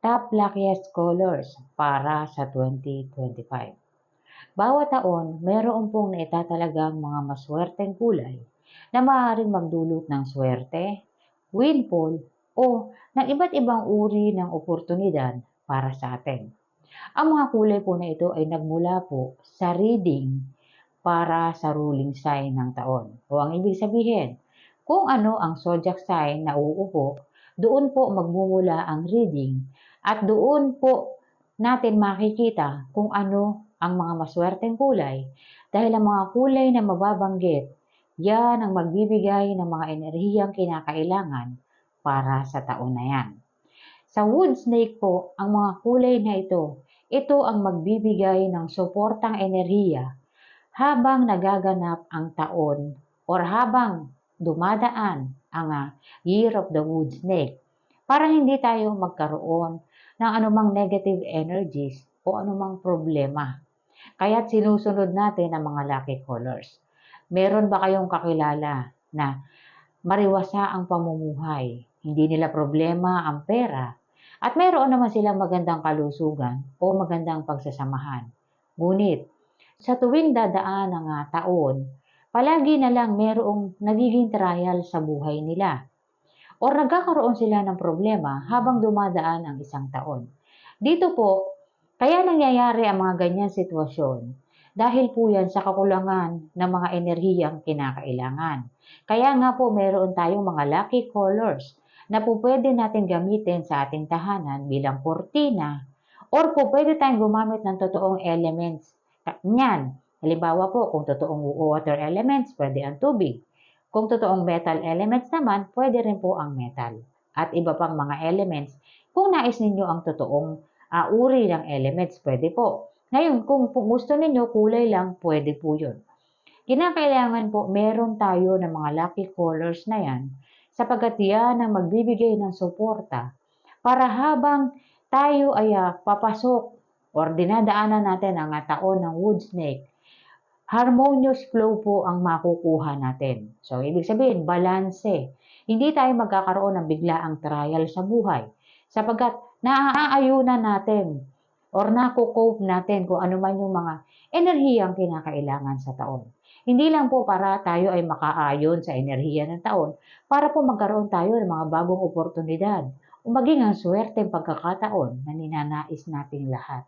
top luckiest colors para sa 2025. Bawat taon, mayroon pong naitatalagang mga maswerteng kulay na maaaring magdulot ng swerte, windfall, o ng iba't ibang uri ng oportunidad para sa atin. Ang mga kulay po na ito ay nagmula po sa reading para sa ruling sign ng taon. O ang ibig sabihin, kung ano ang zodiac sign na uupo, doon po magmumula ang reading at doon po natin makikita kung ano ang mga maswerteng kulay dahil ang mga kulay na mababanggit, yan ang magbibigay ng mga enerhiyang kinakailangan para sa taon na yan. Sa wood snake po, ang mga kulay na ito, ito ang magbibigay ng suportang enerhiya habang nagaganap ang taon or habang dumadaan ang uh, Year of the Wood Snake para hindi tayo magkaroon ng anumang negative energies o anumang problema. Kaya't sinusunod natin ang mga lucky colors. Meron ba kayong kakilala na mariwasa ang pamumuhay? Hindi nila problema ang pera at mayroon naman silang magandang kalusugan o magandang pagsasamahan. Ngunit, sa tuwing dadaan ang uh, taon, palagi na lang mayroong nagiging trial sa buhay nila or nagkakaroon sila ng problema habang dumadaan ang isang taon. Dito po, kaya nangyayari ang mga ganyan sitwasyon dahil po yan sa kakulangan ng mga enerhiyang kinakailangan. Kaya nga po meron tayong mga lucky colors na po pwede natin gamitin sa ating tahanan bilang kortina or po pwede tayong gumamit ng totoong elements. Yan, halimbawa po kung totoong water elements, pwede ang tubig. Kung totoong metal elements naman, pwede rin po ang metal. At iba pang mga elements, kung nais ninyo ang totoong uh, uri ng elements, pwede po. Ngayon, kung gusto ninyo kulay lang, pwede po yun. Kinakailangan po, meron tayo ng mga lucky colors na yan sapagkat yan ang magbibigay ng suporta para habang tayo ay uh, papasok or dinadaanan natin ang uh, taon ng wood snake, harmonious flow po ang makukuha natin. So, ibig sabihin, balanse. Hindi tayo magkakaroon ng biglaang trial sa buhay sapagkat naaayunan natin or nakukope natin kung ano man yung mga enerhiyang kinakailangan sa taon. Hindi lang po para tayo ay makaayon sa enerhiya ng taon, para po magkaroon tayo ng mga bagong oportunidad o maging ang swerte pagkakataon na ninanais nating lahat.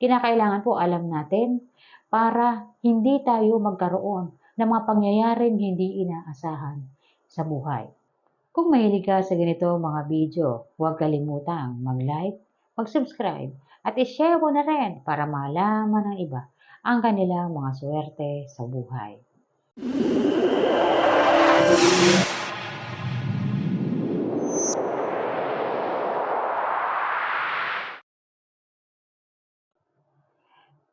Kinakailangan po alam natin para hindi tayo magkaroon ng mga pangyayaring hindi inaasahan sa buhay. Kung mahilig ka sa ganito mga video, huwag kalimutang mag-like, mag-subscribe, at i-share mo na rin para malaman ng iba ang kanilang mga swerte sa buhay.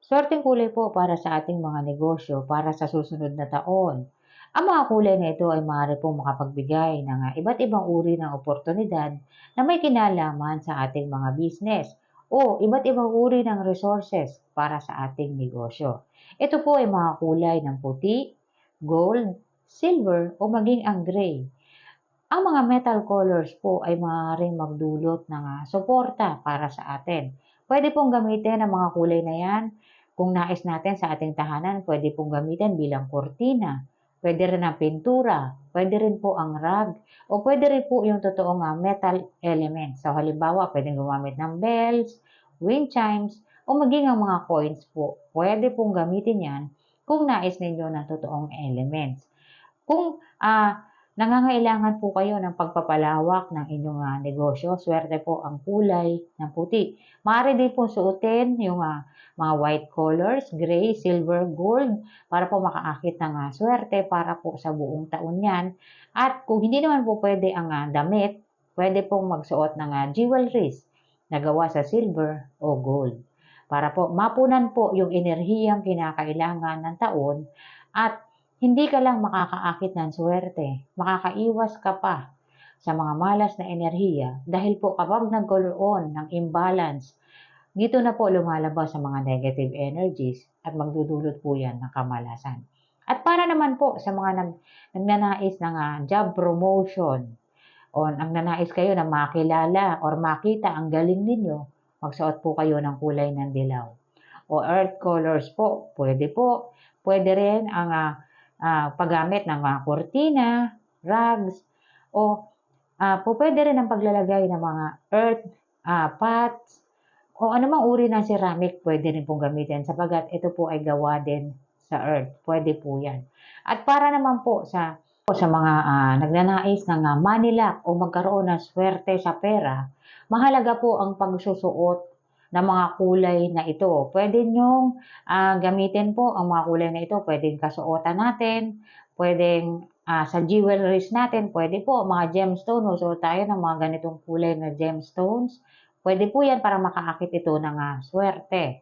Swerteng kulay po para sa ating mga negosyo para sa susunod na taon. Ang mga kulay na ito ay maaari pong makapagbigay ng iba't ibang uri ng oportunidad na may kinalaman sa ating mga business o iba't ibang uri ng resources para sa ating negosyo. Ito po ay mga kulay ng puti, gold, silver o maging ang gray. Ang mga metal colors po ay maaaring magdulot ng uh, suporta para sa atin. Pwede pong gamitin ang mga kulay na yan kung nais natin sa ating tahanan, pwede pong gamitin bilang kortina, pwede rin ang pintura, pwede rin po ang rug, o pwede rin po yung totoong metal elements. So halimbawa, pwede gumamit ng bells, wind chimes, o maging ang mga coins po. Pwede pong gamitin yan kung nais ninyo ng totoong elements. Kung uh, nangangailangan po kayo ng pagpapalawak ng inyong uh, negosyo, swerte po ang kulay ng puti. Maaari din po suotin yung uh, mga white colors, gray, silver, gold, para po makaakit ng uh, swerte para po sa buong taon yan. At kung hindi naman po pwede ang uh, damit, pwede pong magsuot ng uh, jewelries na gawa sa silver o gold. Para po mapunan po yung enerhiyang kinakailangan ng taon at hindi ka lang makakaakit ng swerte, makakaiwas ka pa sa mga malas na enerhiya dahil po kapag nagkaroon ng imbalance dito na po lumalabas sa mga negative energies at magdudulot po yan ng kamalasan. At para naman po sa mga nag, nagnanais ng uh, job promotion, o nagnanais kayo na makilala or makita ang galing ninyo, magsuot po kayo ng kulay ng dilaw. O earth colors po, pwede po. Pwede rin ang ah, ah, paggamit ng mga kortina, rugs, o ah, po pwede rin ang paglalagay ng mga earth ah, pots, o anumang uri ng ceramic pwede rin pong gamitin sapagat ito po ay gawa din sa earth. Pwede po yan. At para naman po sa sa mga ah, nagnanais ng uh, luck o magkaroon ng swerte sa pera, mahalaga po ang pagsusuot ng mga kulay na ito. Pwede nyong ah, gamitin po ang mga kulay na ito. Pwedeng kasuotan natin, pwedeng ah, sa jewelries natin, pwede po mga gemstone. Usuot tayo ng mga ganitong kulay na gemstones. Pwede po yan para makaakit ito ng ah, swerte.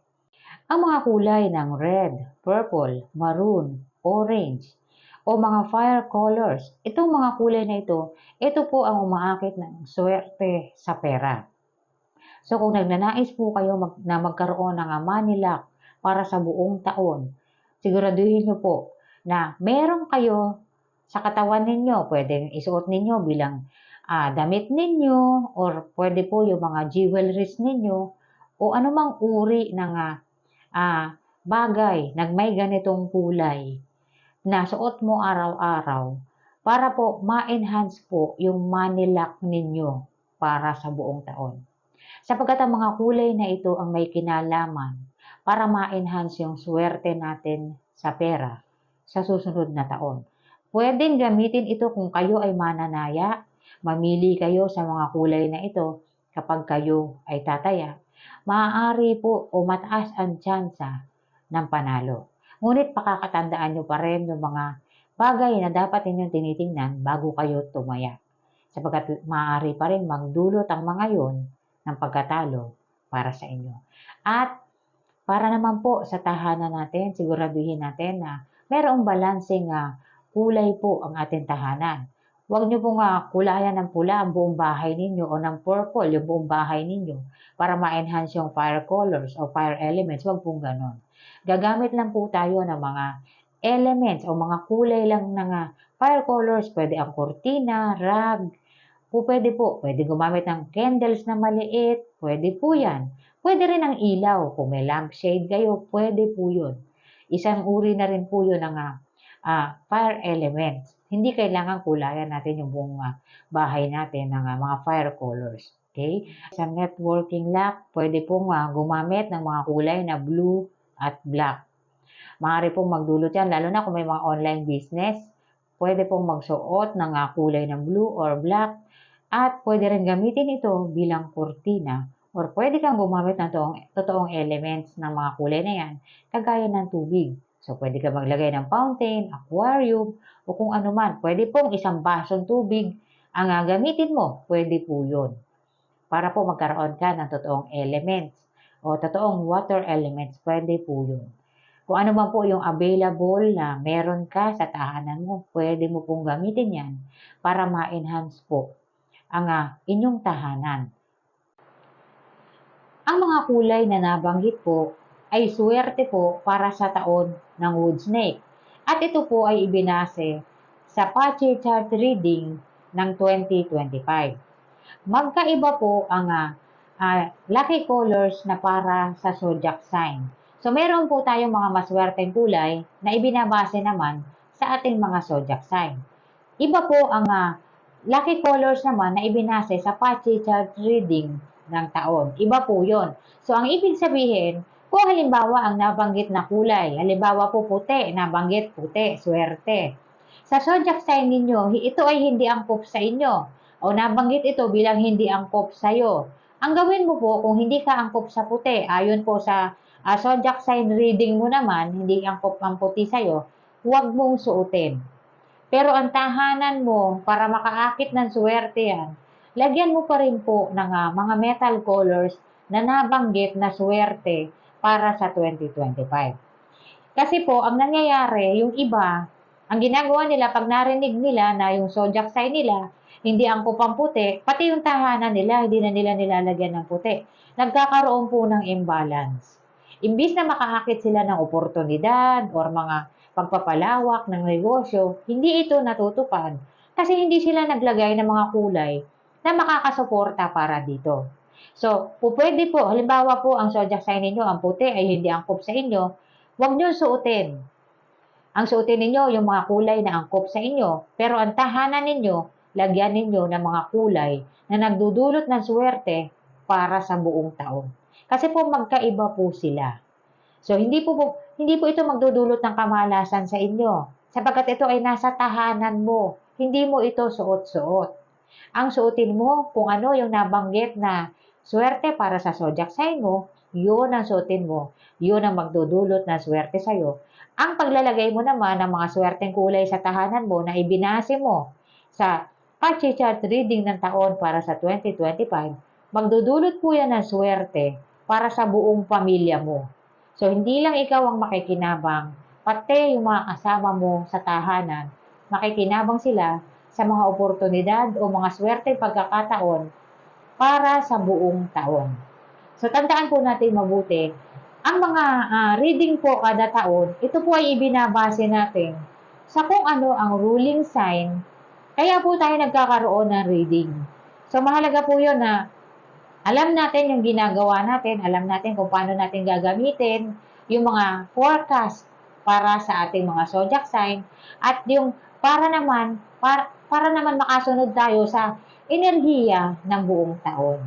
Ang mga kulay ng red, purple, maroon, orange, o mga fire colors. Itong mga kulay na ito, ito po ang umaakit ng swerte sa pera. So kung nagnanais po kayo mag, na magkaroon ng money luck para sa buong taon, siguraduhin niyo po na meron kayo sa katawan ninyo, pwedeng isuot ninyo bilang ah, damit ninyo or pwede po yung mga jewelries ninyo o anumang uri ng ah, ah, bagay na may ganitong kulay na suot mo araw-araw para po ma-enhance po yung money luck ninyo para sa buong taon. Sapagkat ang mga kulay na ito ang may kinalaman para ma-enhance yung swerte natin sa pera sa susunod na taon. Pwedeng gamitin ito kung kayo ay mananaya, mamili kayo sa mga kulay na ito kapag kayo ay tataya. Maaari po o mataas ang tsansa ng panalo. Ngunit pakakatandaan nyo pa rin yung mga bagay na dapat ninyong tinitingnan bago kayo tumaya. Sapagkat maaari pa rin magdulot ang mga yon ng pagkatalo para sa inyo. At para naman po sa tahanan natin, siguraduhin natin na merong balanseng uh, kulay po ang ating tahanan. Huwag nyo pong uh, kulayan ng pula ang buong bahay ninyo o ng purple yung buong bahay ninyo para ma-enhance yung fire colors o fire elements. Huwag pong ganon. Gagamit lang po tayo ng mga elements o mga kulay lang ng uh, fire colors. Pwede ang kortina, rug, po pwede po. Pwede gumamit ng candles na maliit. Pwede po yan. Pwede rin ang ilaw. Kung may lampshade kayo, pwede po yun. Isang uri na rin po yun ng uh, fire elements. Hindi kailangan kulayan natin yung buong uh, bahay natin ng uh, mga fire colors. Okay? Sa networking lock, pwede pong uh, gumamit ng mga kulay na blue, at black. Maaari pong magdulot yan, lalo na kung may mga online business. Pwede pong magsuot ng kulay ng blue or black at pwede rin gamitin ito bilang kurtina or pwede kang gumamit ng toong, totoong elements ng mga kulay na yan, kagaya ng tubig. So, pwede ka maglagay ng fountain, aquarium, o kung ano man. Pwede pong isang basong tubig ang uh, gamitin mo. Pwede po yun. Para po magkaroon ka ng totoong elements o totoong water elements, pwede po yun. Kung ano man po yung available na meron ka sa tahanan mo, pwede mo pong gamitin yan para ma-enhance po ang uh, inyong tahanan. Ang mga kulay na nabanggit po ay swerte po para sa taon ng wood snake. At ito po ay ibinase sa Pache Chart Reading ng 2025. Magkaiba po ang uh, uh, lucky colors na para sa zodiac sign. So, meron po tayong mga maswerteng kulay na ibinabase naman sa ating mga zodiac sign. Iba po ang uh, lucky colors naman na ibinase sa Pachi chart reading ng taon. Iba po yon. So, ang ibig sabihin, kung halimbawa ang nabanggit na kulay, halimbawa po puti, nabanggit puti, swerte. Sa zodiac sign ninyo, ito ay hindi angkop sa inyo. O nabanggit ito bilang hindi angkop sa iyo. Ang gawin mo po, kung hindi ka angkop sa puti, ayon po sa uh, zodiac sign reading mo naman, hindi angkop ang puti sa'yo, huwag mong suotin. Pero ang tahanan mo, para makaakit ng swerte yan, lagyan mo pa rin po ng uh, mga metal colors na nabanggit na swerte para sa 2025. Kasi po, ang nangyayari, yung iba, ang ginagawa nila pag narinig nila na yung zodiac sign nila, hindi ang kupang puti, pati yung tahanan nila, hindi na nila nilalagyan ng puti. Nagkakaroon po ng imbalance. Imbis na makaakit sila ng oportunidad or mga pagpapalawak ng negosyo, hindi ito natutupad Kasi hindi sila naglagay ng mga kulay na makakasuporta para dito. So, po pwede po, halimbawa po, ang zodiac sign ninyo, ang puti ay hindi angkop sa inyo, huwag nyo suotin. Ang suotin ninyo, yung mga kulay na angkop sa inyo. Pero ang tahanan ninyo, lagyan ninyo ng mga kulay na nagdudulot ng swerte para sa buong taon. Kasi po magkaiba po sila. So, hindi po, po hindi po ito magdudulot ng kamalasan sa inyo. Sapagkat ito ay nasa tahanan mo. Hindi mo ito suot-suot. Ang suotin mo, kung ano yung nabanggit na swerte para sa zodiac sign mo, yun ang suotin mo. Yun ang magdudulot ng swerte sa'yo. Ang paglalagay mo naman ng mga swerteng kulay sa tahanan mo na ibinase mo sa chart reading ng taon para sa 2025, magdudulot po yan ng swerte para sa buong pamilya mo. So, hindi lang ikaw ang makikinabang, pati yung mga kasama mo sa tahanan, makikinabang sila sa mga oportunidad o mga swerte pagkakataon para sa buong taon. So, tandaan po natin mabuti, ang mga ah, reading po kada taon, ito po ay ibinabase natin sa kung ano ang ruling sign, kaya po tayo nagkakaroon ng reading. So, mahalaga po yun na alam natin yung ginagawa natin, alam natin kung paano natin gagamitin yung mga forecast para sa ating mga zodiac sign at yung para naman para, para naman makasunod tayo sa enerhiya ng buong taon.